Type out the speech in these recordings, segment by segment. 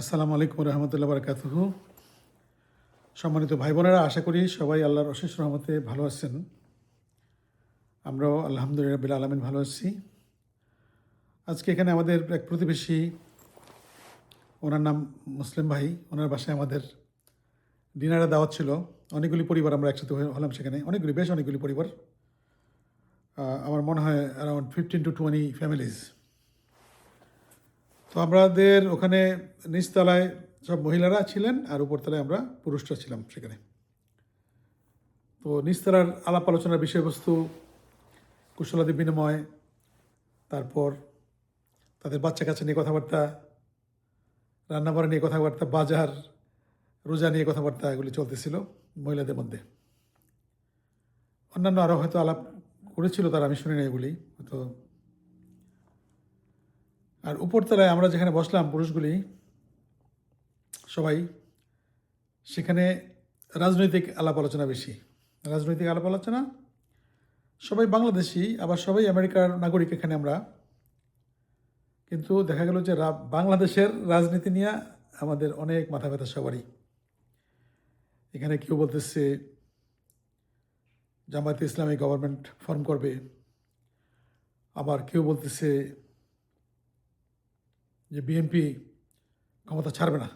আসসালামু আলাইকুম রহমতুল্লাহ বারকাতুহ। সম্মানিত ভাই বোনেরা আশা করি সবাই আল্লাহর অশেষ রহমতে ভালো আছেন। আমরাও আলহামদুলিল্লাহ বিল আলমিন ভালো আছি। আজকে এখানে আমাদের এক প্রতিবেশী, ওনার নাম মুসলিম ভাই, ওনার বাসায় আমাদের ডিনারে দাওয়াত ছিল। অনেকগুলি পরিবার আমরা একসাথে হলাম সেখানে। অনেকগুলি, বেশ অনেকগুলি পরিবার। আমার মনে হয় around fifteen to twenty families তো আমাদের ওখানে নিচতলায় সব মহিলারা ছিলেন আর উপরতলায় আমরা পুরুষরা ছিলাম সেখানে। তো নিচতলার আলাপ আলোচনার বিষয়বস্তু, কুশলাদি বিনিময়, তারপর তাদের বাচ্চা কাচ্চা নিয়ে কথাবার্তা, রান্নাবাড়া নিয়ে কথাবার্তা, বাজার, রোজা নিয়ে কথাবার্তা এগুলি চলতেছিল মহিলাদের মধ্যে। অন্যান্য আরও হয়তো আলাপ করেছিল তারা, আমি শুনি না এগুলি তো আর উপরতলায় আমরা যেখানে বসলাম, পুরুষগুলি সবাই, সেখানে রাজনৈতিক আলাপ আলোচনা বেশি। রাজনৈতিক আলাপ আলোচনা, সবাই বাংলাদেশি, আবার সবাই আমেরিকার নাগরিক এখানে আমরা। কিন্তু দেখা গেল যে বাংলাদেশের রাজনীতি নিয়ে আমাদের অনেক মাথা ব্যথা সবারই। এখানে কেউ বলতেছে, জামায়াতে ইসলামী গভর্নমেন্ট ফর্ম করবে। আবার কেউ বলতেছে যে বিএনপি ক্ষমতা ছাড়বে না।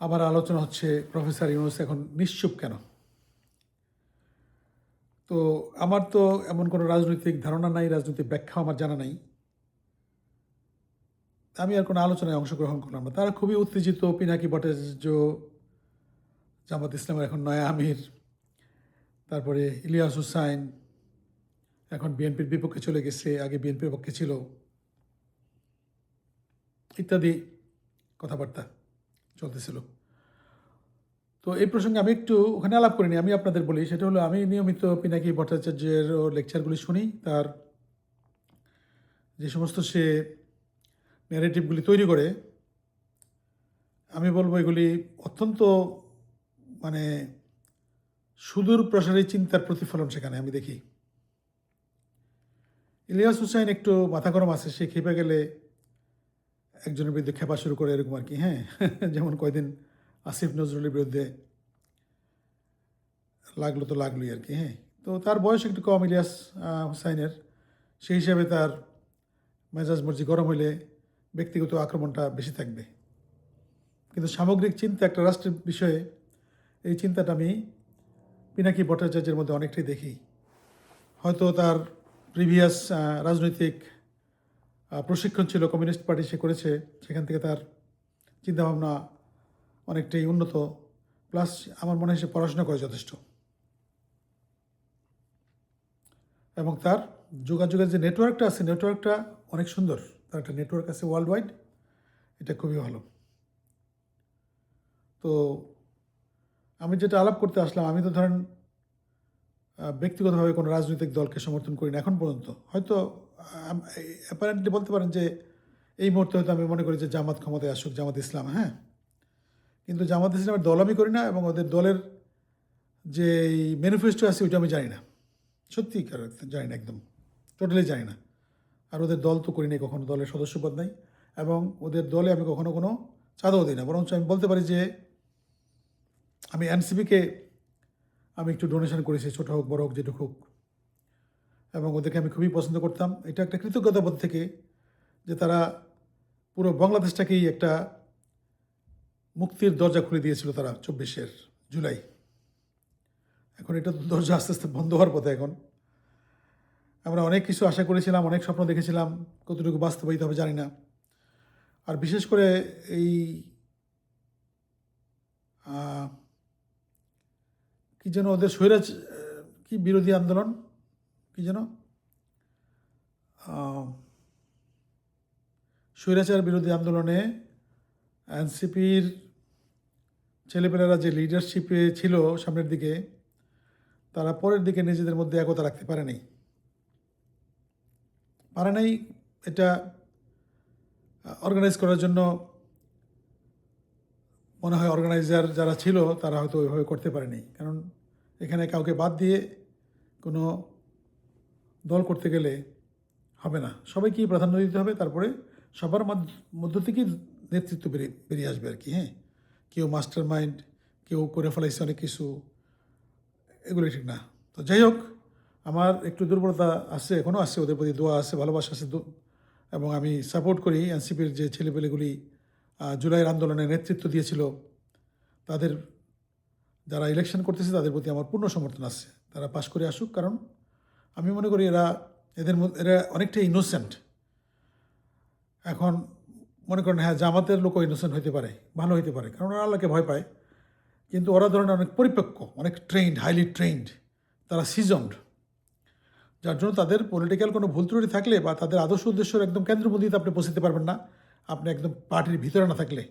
আবার আলোচনা হচ্ছে প্রফেসর ইউনুস এখন নিশ্চুপ কেন? তো আমার তো এমন কোনো রাজনৈতিক ধারণা নাই, রাজনৈতিক ব্যাখ্যা আমার জানা নাই। আমি আর কোনো আলোচনায় অংশগ্রহণ করলাম না। তারা খুবই উত্তেজিত, পিনাকি ভট্টাচার্য, জামাত ইসলামের এখন নয়া আমির, তারপরে ইলিয়াস হুসাইন, এখন বিএনপির বিপক্ষে চলে গেছে, আগে বিএনপির পক্ষে ছিল। ইত্যাদি কথাবার্তা চলতেছিল। তো এই প্রসঙ্গে আমি একটু ওখানে আলাপ করিনি, আমি আপনাদের বলি। সেটা হলো, আমি নিয়মিত পিনাকি ভট্টাচার্যের লেকচারগুলি শুনি। তার যে সমস্ত সে ন্যারেটিভগুলি তৈরি করে, আমি বলব এগুলি অত্যন্ত মানে সুদূর প্রসারী চিন্তার প্রতিফলন সেখানে, আমি দেখি। ইলিয়াস হুসাইন একটু মাথা গরম আছে, সে খেপে গেলে একজনের বিরুদ্ধে খেপা শুরু করে এরকম আর কি হ্যাঁ? যেমন কয়দিন আসিফ নজরুলের বিরুদ্ধে লাগল তো লাগলোই আর কি হ্যাঁ? তো তার বয়স একটু কম, ইলিয়াস হুসাইনের। সেই হিসাবে তার মেজাজ মর্জি গরম হইলে ব্যক্তিগত আক্রমণটা বেশি থাকবে। কিন্তু সামগ্রিক চিন্তা একটা রাষ্ট্রের বিষয়ে, এই চিন্তাটা আমি পিনাকি ভট্টাচার্যের মধ্যে অনেকটাই দেখি। হয়তো তার প্রিভিয়াস রাজনৈতিক প্রশিক্ষণ ছিল কমিউনিস্ট পার্টি সে করেছে, সেখান থেকে তার চিন্তাভাবনা অনেকটাই উন্নত। প্লাস আমার মনে হয় সে পড়াশোনা করে যথেষ্ট। এবং তার যোগাযোগের যে নেটওয়ার্কটা আছে নেটওয়ার্কটা অনেক সুন্দর। তার একটা নেটওয়ার্ক আছে ওয়ার্ল্ড ওয়াইড এটা খুবই ভালো। তো আমি যেটা আলাপ করতে আসলাম, আমি তো ধরেন ব্যক্তিগতভাবে কোনো রাজনৈতিক দলকে সমর্থন করি না এখন পর্যন্ত। হয়তো অ্যাপারেন্টলি বলতে পারেন যে এই মুহূর্তে হয়তো আমি মনে করি যে জামাত ক্ষমতায় আসুক, জামাত ইসলাম হ্যাঁ? কিন্তু জামাত ইসলামের দল আমি করি না এবং ওদের দলের যে ম্যানিফেস্টো আছে ওইটা আমি জানি না। সত্যি জানি না একদম। টোটালি জানি না। আর ওদের দল তো করি নাই কখনো, দলের সদস্যপদ নাই। এবং ওদের দলে আমি কখনো কোনো চাঁদাও দিই না। বরঞ্চ আমি বলতে পারি যে আমি এনসিপিকে আমি একটু ডোনেশন করেছি, ছোটো হোক, বড় হোক, যেটুকু হোক। এবং ওদেরকে আমি খুবই পছন্দ করতাম। এটা একটা কৃতজ্ঞতা কৃতজ্ঞতাবোধ থেকে যে তারা পুরো বাংলাদেশটাকেই একটা মুক্তির দরজা খুলে দিয়েছিল তারা চব্বিশের জুলাই। এখন এটা দরজা আস্তে আস্তে বন্ধ হওয়ার পথে এখন। আমরা অনেক কিছু আশা করেছিলাম, অনেক স্বপ্ন দেখেছিলাম, কতটুকু বাস্তবায়িত হবে জানি না। আর বিশেষ করে এই কি যেন ওদের স্বৈরাজ কি বিরোধী আন্দোলন? কি যেন? স্বৈরাচার বিরোধী আন্দোলনে এনসিপির ছেলেপেলেরা যে লিডারশিপে ছিল সামনের দিকে, তারা পরের দিকে নিজেদের মধ্যে একতা রাখতে পারে নাই। পারে নাই এটা অর্গানাইজ করার জন্য মনে হয় অর্গানাইজার যারা ছিল, তারা হয়তো ওইভাবে করতে পারেনি। কারণ এখানে কাউকে বাদ দিয়ে কোনো দল করতে গেলে হবে না। সবাইকেই প্রাধান্য দিতে হবে, তারপরে সবার মধ্য- থেকেই নেতৃত্ব বেরিয়ে বেরিয়ে আসবে আর কি হ্যাঁ? কেউ মাস্টার মাইন্ড কেউ করে ফেলাইছে অনেক কিছু এগুলো ঠিক না। তো যাই হোক, আমার একটু দুর্বলতা আছে এখনও আছে, ওদের প্রতি দোয়া আছে, ভালোবাসা আছে এবং আমি সাপোর্ট করি এনসিপির যে ছেলেপেলেগুলি জুলাইয়ের আন্দোলনে নেতৃত্ব দিয়েছিল, তাদের যারা ইলেকশন করতেছে, তাদের প্রতি আমার পূর্ণ সমর্থন আছে। তারা পাশ করে আসুক, কারণ আমি মনে করি এরা, এদের মধ্যে, এরা অনেকটা ইনোসেন্ট এখন মনে করেন হ্যাঁ জামাতের লোকও ইনোসেন্ট হইতে পারে, ভালো হইতে পারে, কারণ ওরা আল্লাহকে ভয় পায়। কিন্তু ওরা ধরেন অনেক পরিপক্ক, অনেক ট্রেন্ড হাইলি ট্রেন্ড তারা সিজনড যার জন্য তাদের পলিটিক্যাল কোনো ভুল ত্রুটি থাকলে বা তাদের আদর্শ উদ্দেশ্যের একদম কেন্দ্রবিন্দুতে আপনি পৌঁছতে পারবেন না, আপনি একদম পার্টির ভিতরে না থাকলে।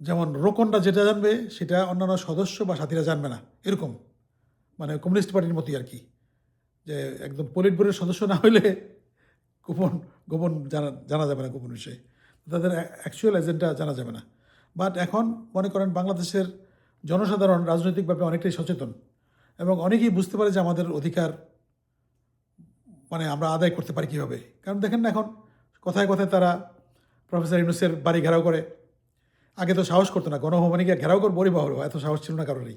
যেমন রোকনরা যেটা জানবে, সেটা অন্যান্য সদস্য বা সাথীরা জানবে না, এরকম। মানে কমিউনিস্ট পার্টির মতোই আর কি। যে একদম পলিট বোর্ডের সদস্য না হলে গোপন গোপন জানা জানা যাবে না গোপন বিষয়ে। তাদের অ্যাকচুয়াল এজেন্ডা জানা যাবে না। বাট এখন মনে করেন বাংলাদেশের জনসাধারণ রাজনৈতিকভাবে অনেকটাই সচেতন এবং অনেকেই বুঝতে পারে যে আমাদের অধিকার মানে আমরা আদায় করতে পারি কীভাবে। কারণ দেখেন না এখন কথায় কথায় তারা প্রফেসর ইউনুসের বাড়ি ঘেরাও করে। আগে তো সাহস করতো না, গণভবনে গিয়ে ঘেরাও করব বড়ি বাহর এত সাহস ছিল না কারোরই।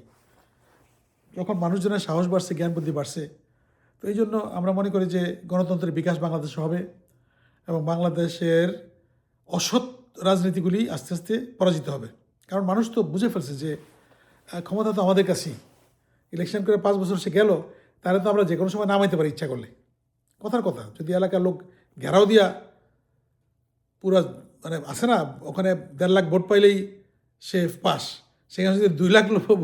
যখন মানুষজনের সাহস বাড়ছে জ্ঞান বুদ্ধি বাড়ছে তো এই জন্য আমরা মনে করি যে গণতন্ত্রের বিকাশ বাংলাদেশে হবে এবং বাংলাদেশের অসৎ রাজনীতিগুলি আস্তে আস্তে পরাজিত হবে। কারণ মানুষ তো বুঝে ফেলছে যে ক্ষমতা তো আমাদের কাছেই। ইলেকশন করে পাঁচ বছর সে গেল, তাহলে তো আমরা যে কোনো সময় নামাইতে পারি ইচ্ছা করলে। কথার কথা, যদি এলাকার লোক ঘেরাও দিয়া পুরা মানে আছে না, ওখানে দেড় লাখ ভোট পাইলেই সে পাস, সেখানে যদি দুই লাখ লোক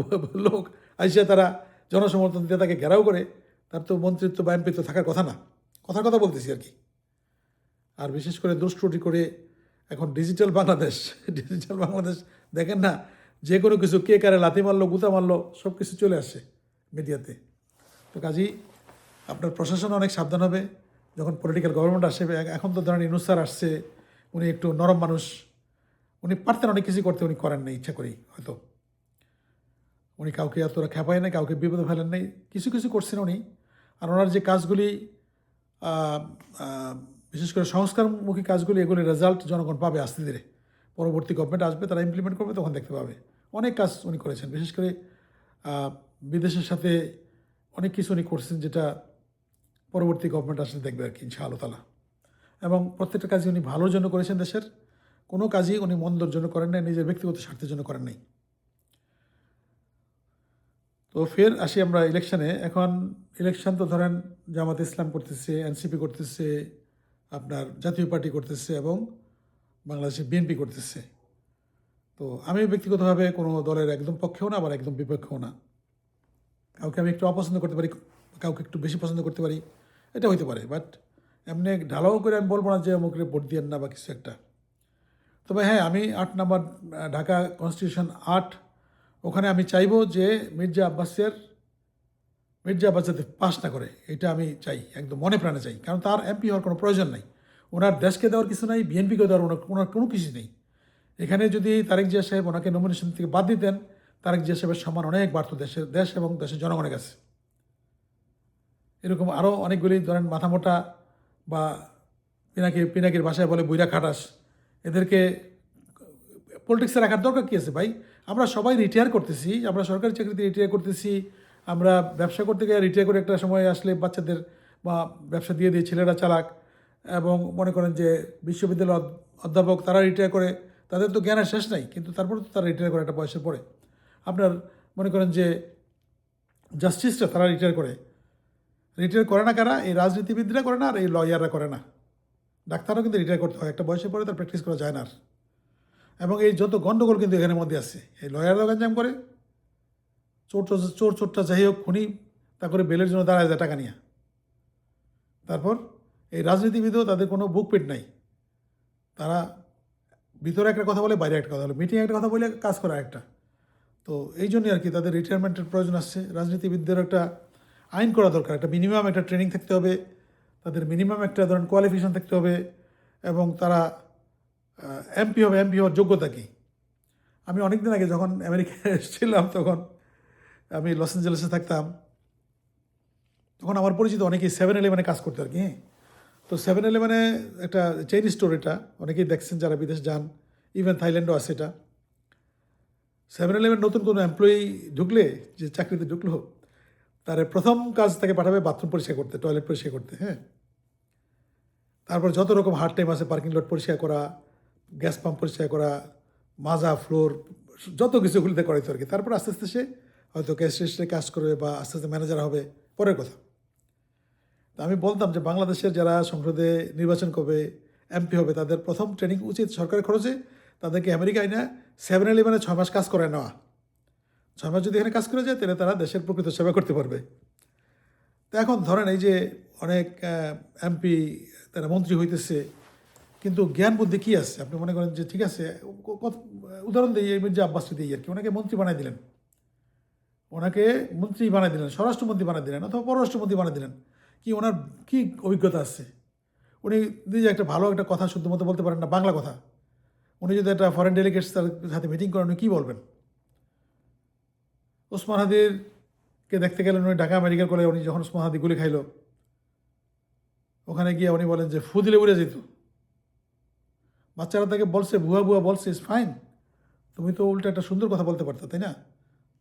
লোক আইসে তারা জনসমর্থন দিয়ে তাকে ঘেরাও করে তার তো মন্ত্রিত্ব বা এমপিত্ব থাকার কথা না। কথার কথা বলতেছি আর কি। আর বিশেষ করে দুষ্ত্রুটি করে এখন ডিজিটাল বাংলাদেশ ডিজিটাল বাংলাদেশ দেখেন না যে কোনো কিছু কে কারে লাথি মারলো, গুতা মারলো সব কিছু চলে আসে মিডিয়াতে। তো কাজেই আপনার প্রশাসন অনেক সাবধান হবে। যখন পলিটিক্যাল গভর্নমেন্ট আসে এখন তো ধরেন ইনুসার আসছে, উনি একটু নরম মানুষ, উনি পারতেন অনেক কিছু করতে, উনি করেন নাই, ইচ্ছা করেই হয়তো। উনি কাউকে এতটা খেপায় নাই, কাউকে বিপদে ফেলেন নাই, কিছু কিছু করছেন উনি। আর ওনার যে কাজগুলি বিশেষ করে সংস্কারমুখী কাজগুলি, এগুলি রেজাল্ট জনগণ পাবে আস্তে ধীরে। পরবর্তী গভর্নমেন্ট আসবে, তারা ইমপ্লিমেন্ট করবে, তখন দেখতে পাবে। অনেক কাজ উনি করেছেন। বিশেষ করে বিদেশের সাথে অনেক কিছু উনি করছেন যেটা পরবর্তী গভর্নমেন্ট আসলে দেখবে আর কি, ইনশাআল্লাহ তালা। এবং প্রত্যেকটা কাজই উনি ভালোর জন্য করেছেন দেশের। কোনো কাজই উনি মন্দর জন্য করেন নাই, নিজের ব্যক্তিগত স্বার্থের জন্য করেন নাই। তো ফের আসি আমরা ইলেকশনে এখন ইলেকশন তো ধরেন জামাত ইসলাম করতেছে এনসিপি করতেছে, আপনার জাতীয় পার্টি করতেছে এবং বাংলাদেশে বিএনপি করতেছে। তো আমি ব্যক্তিগতভাবে কোনো দলের একদম পক্ষেও না, আবার একদম বিপক্ষেও না। কাউকে আমি একটু অপছন্দ করতে পারি, কাউকে একটু বেশি পছন্দ করতে পারি, এটা হইতে পারে। বাট এমনি ঢালাও করে আমি বলব না যে অমুকে ভোট দিয়েন না বা কিছু একটা। তবে হ্যাঁ আমি আট নাম্বার ঢাকা কনস্টিটিউশন আট ওখানে আমি চাইব যে মির্জা আব্বাসের, মির্জা আব্বাস যাতে পাস না করে, এটা আমি চাই, একদম মনে প্রাণে চাই। কারণ তার এমপি হওয়ার কোনো প্রয়োজন নাই। ওনার দেশকে দেওয়ার কিছু নাই বিএনপিকে দেওয়ার ওনার কোনো কিছু নেই। এখানে যদি তারেক জিয়া সাহেব ওনাকে নমিনেশন থেকে বাদ দিতেন, তারেক জিয়া সাহেবের সম্মান অনেক বাড়তো দেশের, দেশ এবং দেশের জনগণের কাছে। এরকম আরও অনেকগুলি ধরেন মাথামোটা বা পিনাকি, পিনাকির ভাষায় বলে বইরা খাটাস, এদেরকে পলিটিক্সে রাখার দরকার কী আছে ভাই? আমরা সবাই রিটায়ার করতেছি, আমরা সরকারি চাকরিতে রিটায়ার করতেছি, আমরা ব্যবসা করতে গিয়ে রিটায়ার করে একটা সময় আসলে বাচ্চাদের বা ব্যবসা দিয়ে দিয়ে ছেলেরা চালাক এবং মনে করেন যে বিশ্ববিদ্যালয় অধ্যাপক তারা রিটায়ার করে, তাদের তো জ্ঞানের শেষ নাই, কিন্তু তারপরে তো তারা রিটায়ার করে একটা বয়সের পরে। আপনার মনে করেন যে জাস্টিসটা তারা রিটায়ার করে। রিটায়ার করে না কারা? এই রাজনীতিবিদরা করে না আর এই লয়াররা করে না। ডাক্তারও কিন্তু রিটায়ার করতে হয়, একটা বয়সের পরে তার প্র্যাকটিস করা যায় না আর। এবং এই যত গণ্ডগোল কিন্তু এখানের মধ্যে আছে, এই লয়াররা গঞ্জাম করে। চোর চোর- চোর চোরটা যাই হোক, খুনি, তা করে বেলের জন্য দাঁড়ায় যায় টাকা নিয়ে। তারপর এই রাজনীতিবিদও তাদের কোনো বুক পেট নাই। তারা ভিতরে একটা কথা বলে, বাইরে একটা কথা বলে মিটিং একটা কথা বলে, কাজ করা একটা তো এই জন্যই আর কি তাদের রিটায়ারমেন্টের প্রয়োজন আসছে। রাজনীতিবিদদের একটা আইন করা দরকার, একটা মিনিমাম একটা ট্রেনিং থাকতে হবে, তাদের মিনিমাম একটা ধরেন কোয়ালিফিকেশন থাকতে হবে, এবং তারা এমপি হবে এমপি হওয়ার যোগ্যতা কী? আমি অনেক দিন আগে যখন আমেরিকায় এসেছিলাম, তখন আমি লস অ্যাঞ্জেলেসে থাকতাম, তখন আমার পরিচিত অনেকেই সেভেন ইলেভেনে কাজ করতো আর কি হ্যাঁ? তো সেভেন ইলেভেনে একটা চেইন স্টোর এটা, অনেকেই দেখছেন যারা বিদেশ যান ইভেন থাইল্যান্ডও আছে এটা। সেভেন ইলেভেন নতুন কোনো এমপ্লয়ি ঢুকলে, যে চাকরিতে ঢুকলো, তার প্রথম কাজ তাকে পাঠাবে বাথরুম পরিষ্কার করতে টয়লেট পরিষ্কার করতে হ্যাঁ? তারপর যত রকম হার্ড টাইম আছে পার্কিং লট পরিষ্কার করা গ্যাস পাম্প পরিষ্কার করা, মাজা, ফ্লোর, যত কিছু ওগুলিতে করাইতো আর কি। তারপর আস্তে আস্তে সে হয়তো ক্যাশ রেজিস্ট্রে কাজ করবে বা আস্তে আস্তে ম্যানেজার হবে, পরের কথা। তা আমি বলতাম যে বাংলাদেশের যারা সংসদে নির্বাচন করবে, এমপি হবে, তাদের প্রথম ট্রেনিং উচিত সরকারের খরচে, তাদেরকে আমেরিকায় না সেভেন ইলেভেনে ছয় মাস কাজ করে নেওয়া। ছয় মাস যদি এখানে কাজ করে যায়, তাহলে তারা দেশের প্রকৃত সেবা করতে পারবে। তো এখন ধরেন এই যে অনেক এমপি, তারা মন্ত্রী হইতেছে কিন্তু জ্ঞান বুদ্ধি কী আছে? আপনি মনে করেন যে ঠিক আছে উদাহরণ দিই এই মির্জা আব্বাস দিই আর কি। ওনাকে মন্ত্রী বানাই দিলেন। ওনাকে মন্ত্রী বানাই দিলেন, স্বরাষ্ট্রমন্ত্রী বানাই দিলেন অথবা পররাষ্ট্রমন্ত্রী বানাই দিলেন। কি ওনার কী অভিজ্ঞতা আছে? উনি নিজে একটা ভালো একটা কথা শুদ্ধ মতো বলতে পারেন না, বাংলা কথা। উনি যদি একটা ফরেন ডেলিগেটস তার সাথে মিটিং করেন, উনি কী বলবেন? ওসমান হাদিরকে দেখতে গেলেন, উনি ঢাকা মেডিকেল কলেজে উনি যখন ওসমান হাদি গুলি খাইলো, ওখানে গিয়ে উনি বলেন যে, ফু দিলে উড়ে যেত। বাচ্চারা তাকে বলছে ভুয়া ভুয়া বলছে ইস ফাইন তুমি তো উল্টো একটা সুন্দর কথা বলতে পারতো, তাই না?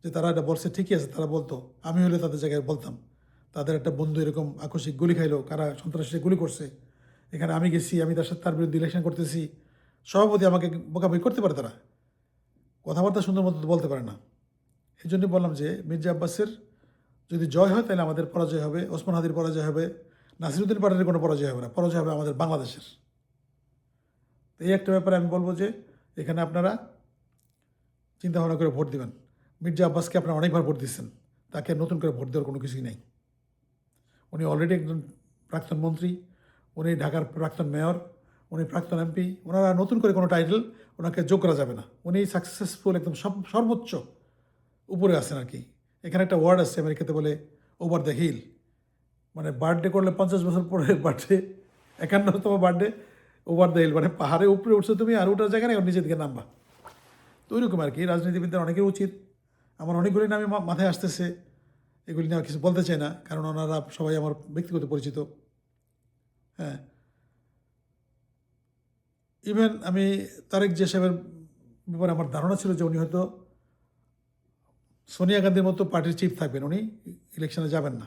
যে তারা এটা বলছে, ঠিকই আছে, তারা বলতো। আমি হলে তাদের জায়গায় বলতাম। তাদের একটা বন্ধু এরকম আকস্মিক গুলি খাইলো, কারা সন্ত্রাসী গুলি করছে। এখানে আমি গেছি, আমি তার সাথে, তার বিরুদ্ধে ইলেকশন করতেছি। সভাপতি আমাকে বোকাবি করতে পারে তারা। কথাবার্তা সুন্দর মতো বলতে পারে না। এই জন্যই বললাম যে, মির্জা আব্বাসের যদি জয় হয়, তাহলে আমাদের পরাজয় হবে, ওসমান হাদির পরাজয় হবে, নাসিরুদ্দিন পাটানের কোনো পরাজয় হবে না। পরাজয় হবে আমাদের বাংলাদেশের। তো এই একটা ব্যাপারে আমি বলব যে এখানে আপনারা চিন্তা ভাবনা করে ভোট দেবেন। মির্জা আব্বাসকে আপনারা অনেকবার ভোট দিচ্ছেন তাকে নতুন করে ভোট দেওয়ার কোনো কিছুই নেই। উনি অলরেডি একজন প্রাক্তন মন্ত্রী, উনি ঢাকার প্রাক্তন মেয়র উনি প্রাক্তন এমপি ওনারা নতুন করে কোনো টাইটেল ওনাকে যোগ করা যাবে না। উনি সাকসেসফুল একদম সব- সর্বোচ্চ উপরে আছেন আর কি। এখানে একটা ওয়ার্ড আছে আমেরিকাতে বলে ওভার দ্য হিল মানে বার্থডে করলে পঞ্চাশ বছর পরে বার্থডে একান্নতম বার্থডে ওভার দ্য হিল মানে পাহাড়ে উপরে উঠছো তুমি আর ওটার জায়গায় নেই নিচের দিকে নামবা। তো ওইরকম আর কি, রাজনীতিবিদদের অনেকের উচিত। আমার অনেকগুলি নামে মাথায় আসতেছে, এগুলি নিয়ে কিছু বলতে চাই না, কারণ ওনারা সবাই আমার ব্যক্তিগত পরিচিত। হ্যাঁ। ইভেন আমি তারেক যে সাহেবের ব্যাপারে আমার ধারণা ছিল যে উনি হয়তো সোনিয়া গান্ধীর মতো পার্টির চিফ থাকবেন, উনি ইলেকশনে যাবেন না।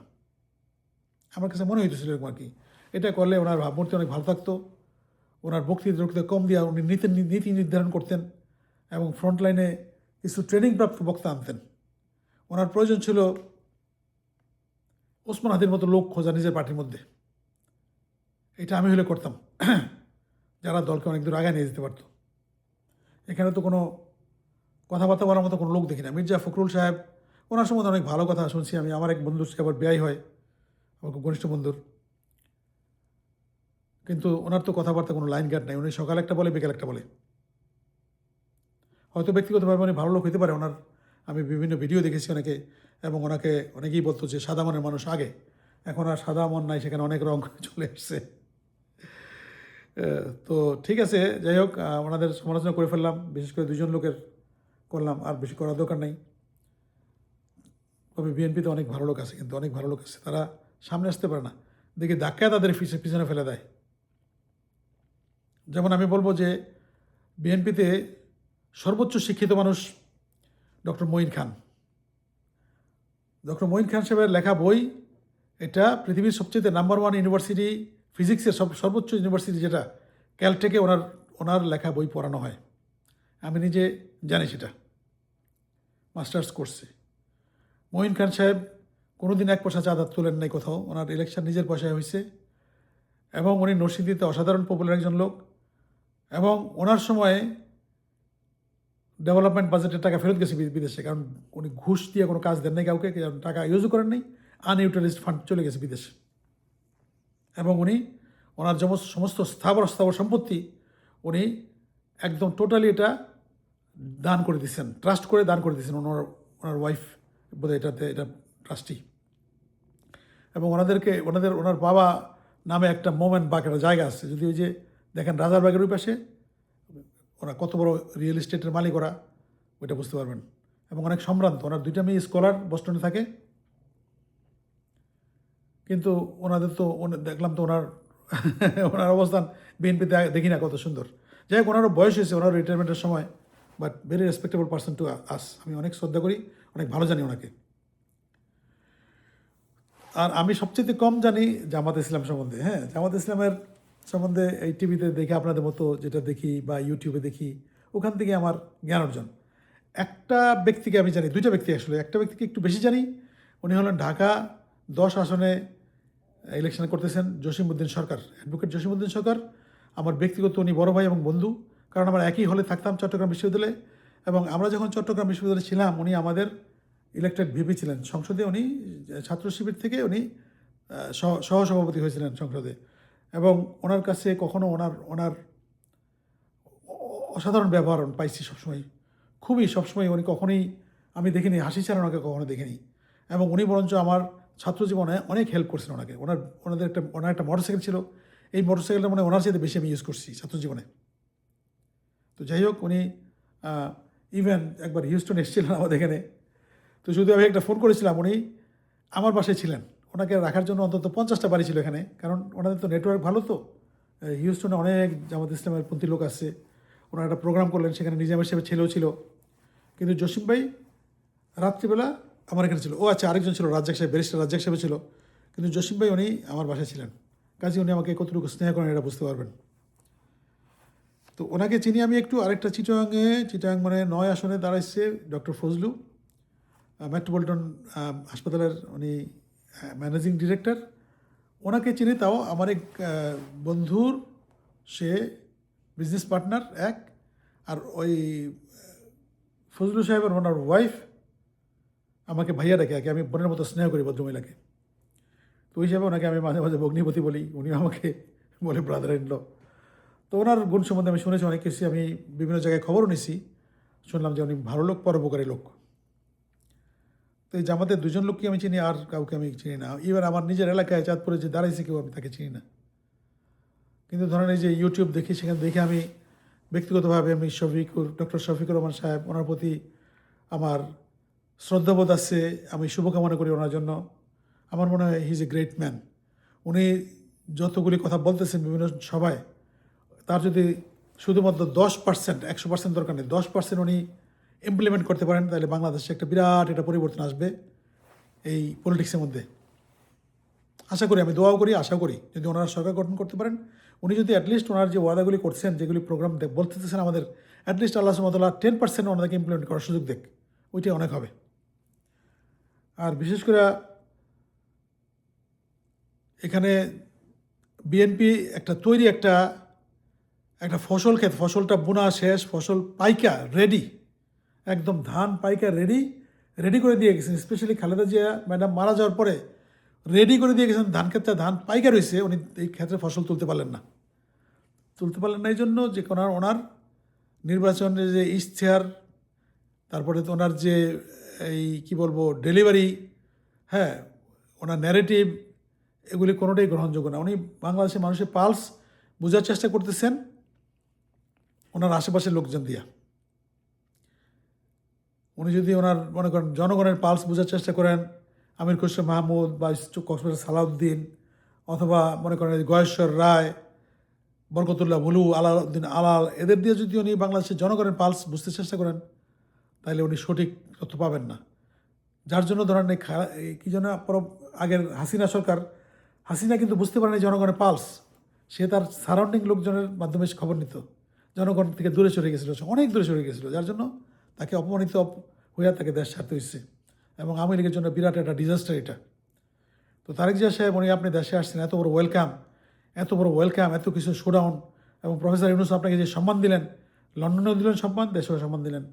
আমার কাছে মনে হইতেছিল এরকম আর কি। এটা করলে ওনার ভাবমূর্তি অনেক ভালো থাকতো। ওনার বক্তৃতা রক্তে কম দিয়ে উনি নীতি নীতি নির্ধারণ করতেন এবং ফ্রন্ট লাইনে কিছু ট্রেনিং প্রাপ্ত বক্তা আনতেন। ওনার প্রয়োজন ছিল ওসমান হাদির মতো লোক খোঁজা নিজের পার্টির মধ্যে। এটা আমি হলে করতাম। যারা দলকে অনেক দূর আগে নিয়ে যেতে পারতো। এখানে তো কোনো কথাবার্তা বলার মতো কোনো লোক দেখি না। মির্জা ফখরুল সাহেব, ওনার সম্বন্ধে অনেক ভালো কথা শুনছি আমি। আমার এক বন্ধুর আবার ব্যয় হয়। আমার খুব ঘনিষ্ঠ বন্ধুর। কিন্তু ওনার তো কথাবার্তা কোনো লাইন গার্ড নাই। উনি সকাল একটা বলে, বিকেল একটা বলে। হয়তো ব্যক্তিগতভাবে উনি ভালো লোক হতে পারে ওনার। আমি বিভিন্ন ভিডিও দেখেছি অনেকে, এবং ওনাকে অনেকেই বলতো যে সাদা মনের মানুষ আগে। এখন আর সাদা মন নাই, সেখানে অনেক রং চলে এসছে। তো ঠিক আছে, যাই হোক ওনাদের সমালোচনা করে ফেললাম, বিশেষ করে দুজন লোকের করলাম, আর বেশি করার দরকার নেই। তবে বিএনপিতে অনেক ভালো লোক আছে, কিন্তু অনেক ভালো লোক আছে, তারা সামনে আসতে পারে না। দেখি ধাক্কায় তাদের পিছনে ফেলে দেয়। যেমন আমি বলব যে বিএনপিতে সর্বোচ্চ শিক্ষিত মানুষ ডক্টর মঈন খান। ডক্টর মঈন খান সাহেবের লেখা বই এটা পৃথিবীর সবচেয়ে নাম্বার ওয়ান ইউনিভার্সিটি ফিজিক্সের সব সর্বোচ্চ ইউনিভার্সিটি যেটা ক্যালটেকে ওনার ওনার লেখা বই পড়ানো হয়। আমি নিজে জানি সেটা। মাস্টার্স করছে। মঈন খান সাহেব কোনোদিন এক পয়সা চাঁদা তোলেন নাই কোথাও। ওনার ইলেকশন নিজের পয়সায় হয়েছে এবং উনি নরসিংদীতে অসাধারণ পপুলার একজন লোক। এবং ওনার সময়ে ডেভেলপমেন্ট বাজেটের টাকা ফেরত গেছে বিদেশে, কারণ উনি ঘুষ দিয়ে কোনো কাজ দেন নাই কাউকে টাকা ইউজও করেন নাই আনইউটিলাইজড ফান্ড চলে গেছে বিদেশে। এবং উনি ওনার সমস্ত সমস্ত স্থাবর স্থাবর সম্পত্তি উনি একদম টোটালি এটা দান করে দিচ্ছেন ট্রাস্ট করে দান করে দিচ্ছেন ওনার ওনার ওয়াইফ বোধহয় এটাতে, এটা ট্রাস্টি এবং ওনাদেরকে, ওনাদের, ওনার বাবা নামে একটা মোমেন্ট বাগ একটা জায়গা আছে, যদি ওই যে দেখেন রাজারবাগের ওই পাশে, ওরা কত বড় রিয়েল এস্টেটের মালিক ওরা, ওইটা বুঝতে পারবেন। এবং অনেক সম্ভ্রান্ত, ওনার দুইটা মেয়ে স্কলার বস্টনে থাকে। কিন্তু ওনাদের তো দেখলাম তো ওনার ওনার অবস্থান বিএনপিতে দেখি না কত সুন্দর। যাই হোক, ওনারও বয়স হয়েছে ওনার রিটায়ারমেন্টের সময় but very respectable person to us আমি অনেক শ্রদ্ধা করি, অনেক ভালো জানি ওনাকে। আর আমি সবচেয়ে কম জানি জামাত ইসলাম সম্বন্ধে হ্যাঁ জামাত ইসলামের সম্বন্ধে এই টিভিতে দেখে আপনাদের মতো যেটা দেখি বা ইউটিউবে দেখি, ওখান থেকে আমার জ্ঞান অর্জন। একটা ব্যক্তিকে আমি জানি, দুইটা ব্যক্তি আসলে, একটা ব্যক্তিকে একটু বেশি জানি, উনি হলেন ঢাকা দশ আসনে ইলেকশন করতেছেন, জসিমউদ্দিন সরকার অ্যাডভোকেট জসিমউদ্দিন সরকার। আমার ব্যক্তিগত উনি বড় ভাই এবং বন্ধু, কারণ আমরা একই হলে থাকতাম চট্টগ্রাম বিশ্ববিদ্যালয়ে এবং আমরা যখন চট্টগ্রাম বিশ্ববিদ্যালয়ে ছিলাম, উনি আমাদের ইলেকটেড ভিপি ছিলেন। সংসদে উনি, ছাত্র শিবির থেকে উনি সহসভাপতি হয়েছিলেন সংসদে। এবং ওনার কাছে কখনো ওনার ওনার অসাধারণ ব্যবহার পাইছি সবসময়। খুবই সবসময় উনি কখনোই আমি দেখিনি, হাসি ছাড়া ওনাকে কখনো দেখিনি। এবং উনি বরঞ্চ আমার ছাত্র জীবনে অনেক হেল্প করছেন ওনাকে। ওনার, ওনাদের একটা, ওনার একটা মোটরসাইকেল ছিল। এই মোটরসাইকেলটা মানে ওনার সাথে বেশি আমি ইউজ করছি ছাত্র জীবনে তো যাই হোক, উনি ইভেন একবার হিউস্টন এসেছিলেন আমাদের এখানে। তো শুধু আমি একটা ফোন করেছিলাম, উনি আমার বাসায় ছিলেন। ওনাকে রাখার জন্য অন্তত পঞ্চাশটা বাড়ি ছিল এখানে। কারণ ওনাদের তো নেটওয়ার্ক ভালো তো। হিউস্টনে অনেক জামাত ইসলামের পন্থী লোক আসছে ওনারা একটা প্রোগ্রাম করলেন, সেখানে নিজামের সাহেবের ছেলেও ছিল। কিন্তু জসিম ভাই রাত্রিবেলা আমার এখানে ছিল। ও আচ্ছা আরেকজন ছিল, রাজ্জাক সাহেব, ব্যারিস্টার রাজ্জাক সাহেব ছিল। কিন্তু জসিম ভাই উনি আমার বাসায় ছিলেন। কাজে উনি আমাকে কতটুকু স্নেহ করেন এটা বুঝতে পারবেন। তো ওনাকে চিনি আমি একটু। আরেকটা চিটাগাংয়ে চিটাগাং মানে নয় আসনে দাঁড়াইছে ডক্টর ফজলু। মেট্রোপলিটন হাসপাতালের উনি ম্যানেজিং ডিরেক্টর ওনাকে চিনি, তাও আমার এক বন্ধুর, সে বিজনেস পার্টনার এক, আর ওই ফজলু সাহেবের ওনার ওয়াইফ আমাকে ভাইয়া ডাকে আগে আমি বোনের মতো স্নেহ করি ভদ্রমহিলাকে। তো ওই হিসাবে ওনাকে আমি মাঝে মাঝে ভগ্নিপতি বলি উনি আমাকে বলে ব্রাদার ইন ল তো ওনার গুণ সম্বন্ধে আমি শুনেছি, অনেক কিছু আমি বিভিন্ন জায়গায় খবরও নিছি। শুনলাম যে উনি ভালো লোক, পরোপকারী লোক। তো এই জামাতের দুজন লোককে আমি চিনি আর কাউকে আমি চিনি না। ইভেন আমার নিজের এলাকায় চাঁদপুরে যে দাঁড়াইছে কেউ আমি তাকে চিনি না। কিন্তু ধরেন এই যে ইউটিউব দেখি, সেখানে দেখে আমি ব্যক্তিগতভাবে আমি শফিকুর, ডক্টর শফিকুর রহমান সাহেব, ওনার প্রতি আমার শ্রদ্ধাবোধ আছে। আমি শুভকামনা করি ওনার জন্য। আমার মনে হয় he is a great man উনি যতগুলি কথা বলতেছেন বিভিন্ন সভায়, তার যদি শুধুমাত্র দশ পার্সেন্ট একশো পার্সেন্ট দরকার নেই, দশ পার্সেন্ট উনি ইমপ্লিমেন্ট করতে পারেন, তাহলে বাংলাদেশে একটা বিরাট একটা পরিবর্তন আসবে এই পলিটিক্সের মধ্যে। আশা করি, আমি দোয়াও করি আশা করি যদি ওনারা সরকার গঠন করতে পারেন, উনি যদি অ্যাটলিস্ট ওনার যে ওয়াদাগুলি করছেন, যেগুলি প্রোগ্রাম বলতেছেন আমাদের অ্যাটলিস্ট আল্লাহ সুমতলা টেন পার্সেন্ট ওনাদেরকে ইমপ্লিমেন্ট করার সুযোগ দেখ, ওইটাই অনেক হবে। আর বিশেষ করে এখানে বিএনপি একটা তৈরি একটা একটা ফসল ক্ষেত ফসলটা বোনা শেষ, ফসল পাইকা রেডি একদম ধান পাইকার রেডি রেডি করে দিয়ে গেছেন। স্পেশালি খালেদা জিয়া ম্যাডাম মারা যাওয়ার পরে রেডি করে দিয়ে গেছেন। ধান ক্ষেত্রে ধান পাইকার রয়েছে। উনি এই ক্ষেত্রে ফসল তুলতে পারলেন না। তুলতে পারলেন না এই জন্য যে ওনার ওনার নির্বাচনের যে ইশতেহার, তারপরে তো ওনার যে এই কি বলব ডেলিভারি হ্যাঁ ওনার ন্যারেটিভ এগুলি কোনোটাই গ্রহণযোগ্য না। উনি বাংলাদেশের মানুষের পালস বোঝার চেষ্টা করতেছেন। ওনার আশেপাশের লোকজন দিয়া। উনি যদি ওনার, মনে করেন, জনগণের পালস বোঝার চেষ্টা করেন, আমির খসরু মাহমুদ বা কক্সবাজার সালাউদ্দিন অথবা মনে করেন গয়েশ্বর রায়, বরকতুল্লাহ ভুলু আলাউদ্দিন আলাল, এদের দিয়ে যদি উনি বাংলাদেশের জনগণের পালস বুঝতে চেষ্টা করেন তাহলে উনি সঠিক তথ্য পাবেন না। যার জন্য ধরেন এই কী যেন আগের হাসিনা সরকার, হাসিনা কিন্তু বুঝতে পারেন জনগণের পালস। সে তার সারাউন্ডিং লোকজনের মাধ্যমে খবর নিত। জনগণ থেকে দূরে সরে গেছিল, অনেক দূরে সরে গেছিল। যার জন্য তাকে অপমানিত হইয়া তাকে দেশ ছাড়তে হয়েছে এবং আওয়ামী লীগের জন্য বিরাট একটা ডিজাস্টার এটা। তো তারেক জিয়া সাহেব, উনি আপনি দেশে আসছেন, এত বড় ওয়েলকাম এত বড় ওয়েলকাম এত কিছু শোডাউন এবং প্রফেসর ইউনুস আপনাকে যে সম্মান দিলেন, লন্ডনেও দিলেন সম্মান, দেশেও সম্মান দিলেন।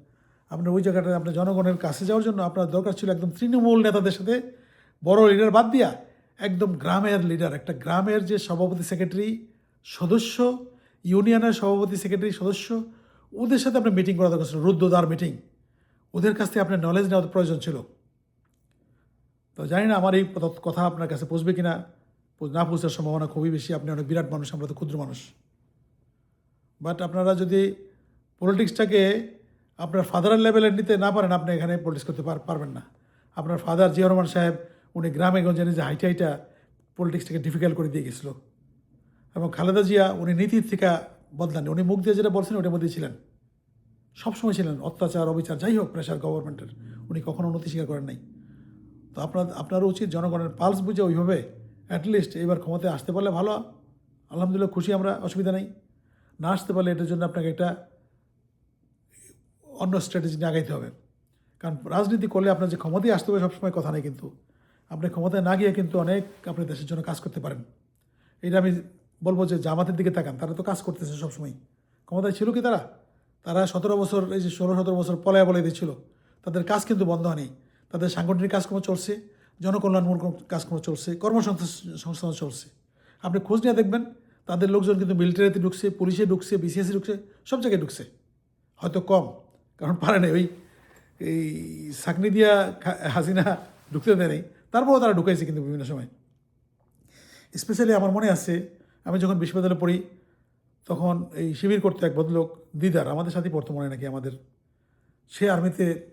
আপনি ওই জায়গাটায় আপনার জনগণের কাছে যাওয়ার জন্য আপনার দরকার ছিল একদম তৃণমূল নেতাদের সাথে বড় লিডার বাদ দিয়া একদম গ্রামের লিডার একটা গ্রামের যে সভাপতি সেক্রেটারি সদস্য ইউনিয়নের সভাপতি সেক্রেটারি সদস্য ওদের সাথে আপনার মিটিং করা দরকার ছিল রুদ্রদ্বার মিটিং ওদের কাছ থেকে আপনার নলেজ নেওয়ার প্রয়োজন ছিল। তো জানি না আমার এই কথা- কথা আপনার কাছে পৌঁছবে কি না না পৌঁছার সম্ভাবনা খুবই বেশি। আপনি অনেক বিরাট মানুষ, আমরা তো ক্ষুদ্র মানুষ। বাট আপনারা যদি পলিটিক্সটাকে আপনার ফাদারের লেভেলে নিতে না পারেন, আপনি এখানে পলিটিক্স করতে পারবেন না। আপনার ফাদার জিয়া রহমান সাহেব, উনি গ্রামে গঞ্জে নিজে হাইটা হাইটা পলিটিক্সটাকে ডিফিকাল্ট করে দিয়ে গেছিল। এবং খালেদা জিয়া, উনি নীতির থেকে বদলাননি। উনি মুখ দিয়ে যেটা বলছেন, ওটার মধ্যেই ছিলেন। সবসময় ছিলেন, অত্যাচার, অবিচার, যাই হোক প্রেশার গভর্নমেন্টের উনি কখনো উন্নতি স্বীকার করেন নাই। তো আপনার, আপনারও উচিত জনগণের পালস বুঝে ওইভাবে অ্যাটলিস্ট এবার ক্ষমতায় আসতে পারলে ভালো। আলহামদুলিল্লাহ খুশি আমরা, অসুবিধা নেই। না আসতে পারলে এটার জন্য আপনাকে একটা অন্য স্ট্র্যাটেজি নিয়ে আগাইতে হবে। কারণ রাজনীতি করলে আপনার যে ক্ষমতায় আসতে হবে সবসময় কথা নেই কিন্তু। আপনি ক্ষমতায় না গিয়ে কিন্তু অনেক আপনি দেশের জন্য কাজ করতে পারেন। এটা আমি বলব যে জামাতের দিকে তাকান, তারা তো কাজ করতেছে সবসময় ক্ষমতায় ছিল কি তারা? তারা সতেরো বছর, এই যে ষোলো, সতেরো বছর পলায়া বলে দিচ্ছিল তাদের কাজ কিন্তু বন্ধ হয়নি। তাদের সাংগঠনিক কাজকর্ম চলছে, জনকল্যাণমূলক কাজকর্ম চলছে, কর্মসংস্থান চলছে। আপনি খোঁজ নিয়ে দেখবেন, তাদের লোকজন কিন্তু মিলিটারিতে ঢুকছে, পুলিশে ঢুকছে, বিসিএসে ঢুকছে, সব জায়গায় ঢুকছে। হয়তো কম, কারণ পারে না ওই, এই সাকনি দিয়া হাসিনা ঢুকতে দেয় নাই তারপরেও তারা ঢুকাইছে কিন্তু বিভিন্ন সময়। স্পেশালি আমার মনে আছে আমি যখন বিশ্ববিদ্যালয়ে পড়ি, তখন এই শিবির করতে এক ভদ্রলোক, দিদার, আমাদের সাথে পড়তো মনে নাকি আমাদের। সে আর্মিতে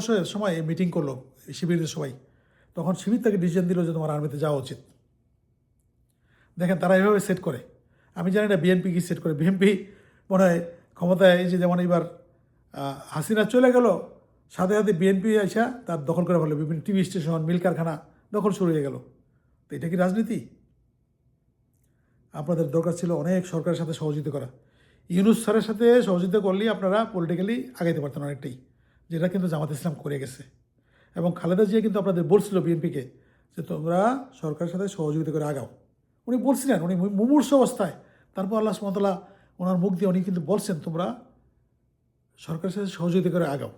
স- সময় মিটিং করল, এই শিবিরের সবাই। তখন শিবির তাকে ডিসিশন দিল যে তোমার আর্মিতে যাওয়া উচিত। দেখেন, তারা এভাবে সেট করে। আমি জানি না বিএনপি কি সেট করে। বিএনপি মনে হয় ক্ষমতায় এই যে যেমন এবার হাসিনা চলে গেল, সাথে সাথে বিএনপি আইসা তার দখল করে ফেলল। বিভিন্ন টিভি স্টেশন মিল কারখানা দখল শুরু হয়ে গেল। তো এটা কি রাজনীতি? আপনাদের দরকার ছিল অনেক সরকারের সাথে সহযোগিতা করা। ইউনুস স্যারের সাথে সহযোগিতা করলেই আপনারা পলিটিক্যালি আগাইতে পারতেন অনেকটাই, যেটা কিন্তু জামাত ইসলাম করে গেছে। এবং খালেদা জিয়া কিন্তু আপনাদের বলছিল বিএনপিকে যে তোমরা সরকারের সাথে সহযোগিতা করে আগাও। উনি বলছিলেন, উনি মুমূর্ষ অবস্থায়। তারপর আল্লাহ সুমতলা ওনার মুখ দিয়ে উনি কিন্তু বলছেন, তোমরা সরকারের সাথে সহযোগিতা করে আগাও।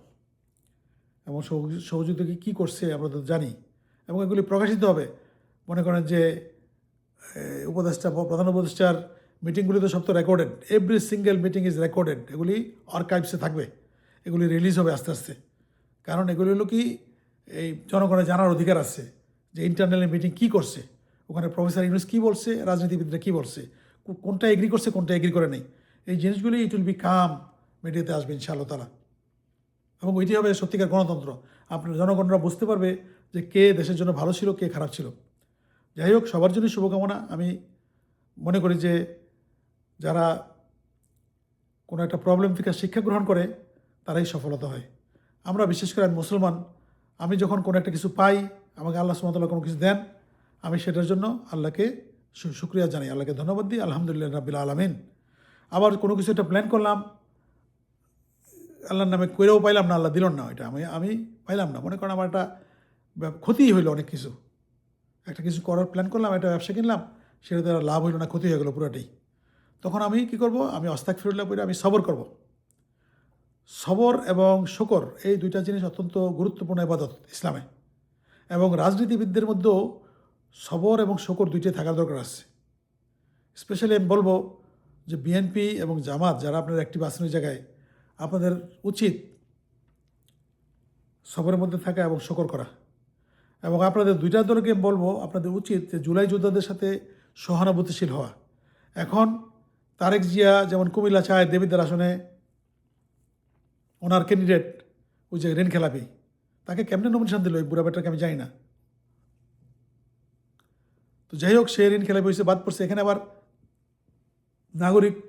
এবং সহযোগি- সহযোগিতা কি- করছে আমরা তো জানি। এবং এগুলি প্রকাশিত হবে। মনে করেন যে উপদেষ্টা, প্রধান উপদেষ্টার মিটিংগুলি তো সব তো recorded every single meeting is recorded এগুলি আর্কাইভসে থাকবে। এগুলি রিলিজ হবে আস্তে আস্তে। কারণ এগুলি হলো কি, এই জনগণের জানার অধিকার আছে যে ইন্টারনাল মিটিং কী করছে। ওখানে প্রফেসর ইউনুস কী বলছে, রাজনীতিবিদরা কী বলছে কোনটা এগ্রি করছে, কোনটা এগ্রি করে নেই। এই জিনিসগুলি ইট উইল বি কাম মিডিয়াতে আসবে ইনশাআল্লাহ তালা এবং ওইটি হবে সত্যিকার গণতন্ত্র। আপনার জনগণরা বুঝতে পারবে যে কে দেশের জন্য ভালো ছিল, কে খারাপ ছিল। যাই হোক, সবার জন্য শুভকামনা। আমি মনে করি যে যারা কোনো একটা প্রবলেম থেকে শিক্ষা গ্রহণ করে, তারাই সফলতা হয়। আমরা বিশেষ করে মুসলমান, আমি যখন কোনো একটা কিছু পাই, আমাকে আল্লাহ সুমতাল্লাহ কোনো কিছু দেন, আমি সেটার জন্য আল্লাহকে শুক্রিয়া জানাই, আল্লাহকে ধন্যবাদ দিই, আলহামদুলিল্লাহ রাবিল আলমিন। আবার কোনো কিছু একটা প্ল্যান করলাম, আল্লাহর নামে কইরেও পাইলাম না, আল্লাহ দিলন না ওইটা। আমি আমি পাইলাম না। মনে করেন আমার একটা ক্ষতিই হইল অনেক কিছু। একটা কিছু করার প্ল্যান করলাম, একটা ব্যবসা কিনলাম, সেটা দ্বারা লাভ হইল না, ক্ষতি হয়ে গেলো পুরোটাই। তখন আমি কি করব? আমি অস্তাক ফিরুল্লাহ পড়ে আমি সবর করব। সবর এবং শকর, এই দুইটা জিনিস অত্যন্ত গুরুত্বপূর্ণ ইবাদত ইসলামে। এবং রাজনীতিবিদদের মধ্যেও সবর এবং শকর দুইটাই থাকার দরকার আছে। স্পেশালি আমি বলব যে বিএনপি এবং জামাত, যারা আপনার অ্যাক্টিভ আছেন ওই জায়গায়, আপনাদের উচিত সবরের মধ্যে থাকা এবং শকর করা। এবং আপনাদের দুইটা দলকে বলব, আপনাদের উচিত যে জুলাই যোদ্ধাদের সাথে সহানুভূতিশীল হওয়া। এখন তারেক জিয়া যেমন কুমিল্লা চায় দেবিদ্বার আসনে ওনার ক্যান্ডিডেট ওই যে রেন খেলাপি তাকে কেমনে নমিনেশন দিল ওই বুড়া বেটাকে আমি জানি না। তো যাই হোক, সে ঋণ খেলাপি হয়েছে বাদ পড়ছে। এখানে আবার নাগরিক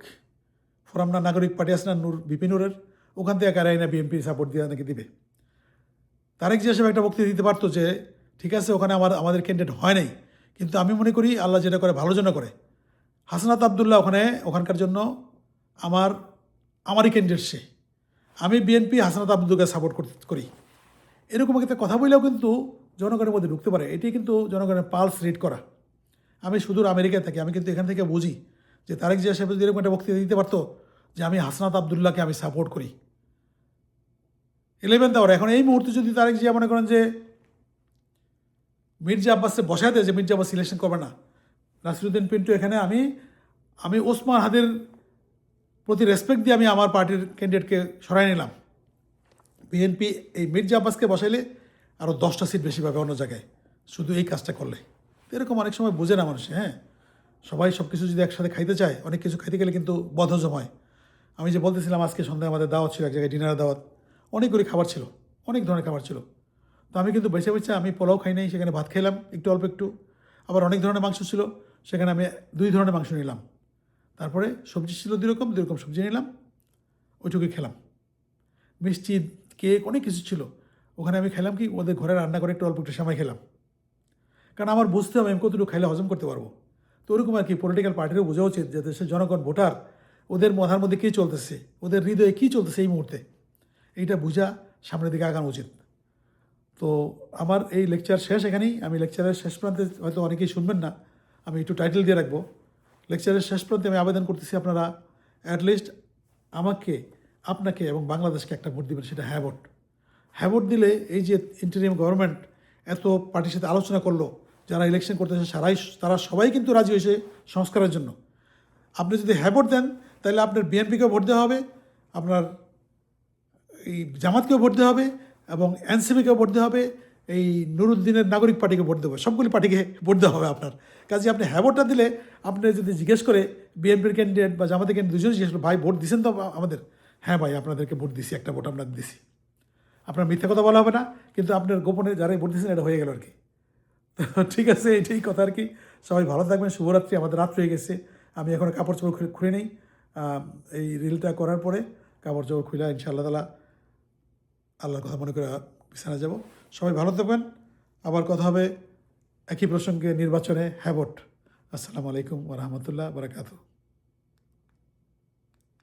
ফোরাম না, নাগরিক পার্টি আছে না, নূর বিপিনুরের ওখান থেকে কারাই না বিএনপি সাপোর্ট দিয়ে নাকি দিবে। তারেক জিয়া সাহেব একটা বক্তৃতা দিতে পারতো যে ঠিক আছে, ওখানে আমার, আমাদের ক্যান্ডিডেট হয় নাই। কিন্তু আমি মনে করি আল্লাহ যেটা করে, ভালো জন্য করে। হাসনাত আবদুল্লাহ ওখানে, ওখানকার জন্য আমার, আমারই ক্যান্ডিডেট সে। আমি বিএনপি হাসনাত আবদুল্লাকে সাপোর্ট করি। এরকম একটা কথা বললেও কিন্তু জনগণের মধ্যে ঢুকতে পারে। এটি কিন্তু জনগণের পালস রিড করা। আমি সুদূর আমেরিকায় থাকি, আমি কিন্তু এখান থেকে বুঝি যে তারেক জিয়া সাহেব যদি এরকম একটা বক্তৃতা দিতে পারতো যে আমি হাসনাত আবদুল্লাহকে আমি সাপোর্ট করি। ইলেভেন্থ আওয়ার এখন এই মুহূর্তে যদি তারেক জিয়া মনে করেন যে মির্জা আব্বাসে বসায় দেয় যে, মির্জা আব্বাস সিলেকশন করবে না। নাসিরুদ্দিন পিন্টু এখানে আমি আমি ওসমান হাদের প্রতি রেসপেক্ট দিয়ে আমি আমার পার্টির ক্যান্ডিডেটকে সরাই নিলাম। বিএনপি এই মির্জা আব্বাসকে বসাইলে আরও দশটা সিট বেশি পাবে অন্য জায়গায়। শুধু এই কাজটা করলে। এরকম অনেক সময় বোঝে না মানুষ হ্যাঁ? সবাই সব কিছু যদি একসাথে খাইতে চায়, অনেক কিছু খাইতে গেলে কিন্তু বদহজম হয়। আমি যে বলতেছিলাম, আজকে সন্ধ্যায় আমাদের দাওয়াত ছিল, এক জায়গায় ডিনারের দাওয়াত। অনেকগুলি খাবার ছিল, অনেক ধরনের খাবার ছিল। তো আমি কিন্তু বেছে বেছে আমি পোলাও খাই নাই, সেখানে ভাত খেলাম একটু অল্প একটু। আবার অনেক ধরনের মাংস ছিল, সেখানে আমি দুই ধরনের মাংস নিলাম। তারপরে সবজি ছিল দুই রকম দুই রকম সবজি নিলাম ওইটুকুই খেলাম। মিষ্টি, কেক, অনেক কিছু ছিল। ওখানে আমি খেলাম কি, ওদের ঘরে রান্না করে একটু অল্প একটু সময় খেলাম। কারণ আমার বুঝতে হবে আমি কতটুকু খাইলে হজম করতে পারব। তো ওরকম আর কি পলিটিক্যাল পার্টিরও বোঝা উচিত যে দেশের জনগণ, ভোটার, ওদের মাথার মধ্যে কী চলতেছে, ওদের হৃদয়ে কী চলতেছে এই মুহূর্তে? এইটা বোঝা সামনের দিকে আগানো উচিত। তো আমার এই লেকচার শেষ এখানেই। আমি লেকচারের শেষ প্রান্তে হয়তো অনেকেই শুনবেন না। আমি একটু টাইটেল দিয়ে রাখব। লেকচারের শেষ প্রান্তে আমি আবেদন করতেছি আপনারা অ্যাটলিস্ট আমাকে, আপনাকে এবং বাংলাদেশকে একটা ভোট দিবেন, সেটা হ্যাঁ ভোট। হ্যাঁ ভোট দিলে এই যে ইন্টারিয়াম গভর্নমেন্ট এত পার্টির সাথে আলোচনা করল, যারা ইলেকশন করতেছে সারাই, তারা সবাই কিন্তু রাজি হয়েছে সংস্কারের জন্য। আপনি যদি হ্যাঁ ভোট দেন, তাহলে আপনার বিএনপিকেও ভোট দেওয়া হবে, আপনার এই জামাতকেও ভোট দেওয়া হবে এবং এনসিপিকেও ভোট দেওয়া হবে, এই নুরুদ্দিনের নাগরিক পার্টিকে ভোট দেবো, সবগুলি পার্টিকে ভোট দেওয়া হবে আপনার। কাজে আপনি হ্যাঁ ভোটটা দিলে আপনি যদি জিজ্ঞেস করে বিএনপির ক্যান্ডিডেট বা জামাতের ক্যান্ডিডেট দুজনে জিজ্ঞেস করে, ভাই, ভোট দিছেন তো আমাদের? হ্যাঁ ভাই, আপনাদেরকে ভোট দিছি, একটা ভোট আপনাদের দিছি। আপনার মিথ্যা কথা বলা হবে না, কিন্তু আপনার গোপনে যারাই ভোট দিয়েছেন, এটা হয়ে গেল আর কি। ঠিক আছে, এটাই কথা আর কি। সবাই ভালো থাকবেন, শুভরাত্রি, আমাদের রাত হয়ে গেছে। আমি এখন কাপড় চোপড় খুলে- খুলে নেই। এই রিলটা করার পরে কাপড় চোপড় খুলে ইনশাআল্লাহ তালা আল্লাহর কথা মনে করে বিছানা যাব। সবাই ভালো থাকবেন। আবার কথা হবে একই প্রসঙ্গে নির্বাচনে। হ্যাবট আসসালামু আলাইকুম ওরহামতুল্লাহ বারাকাতু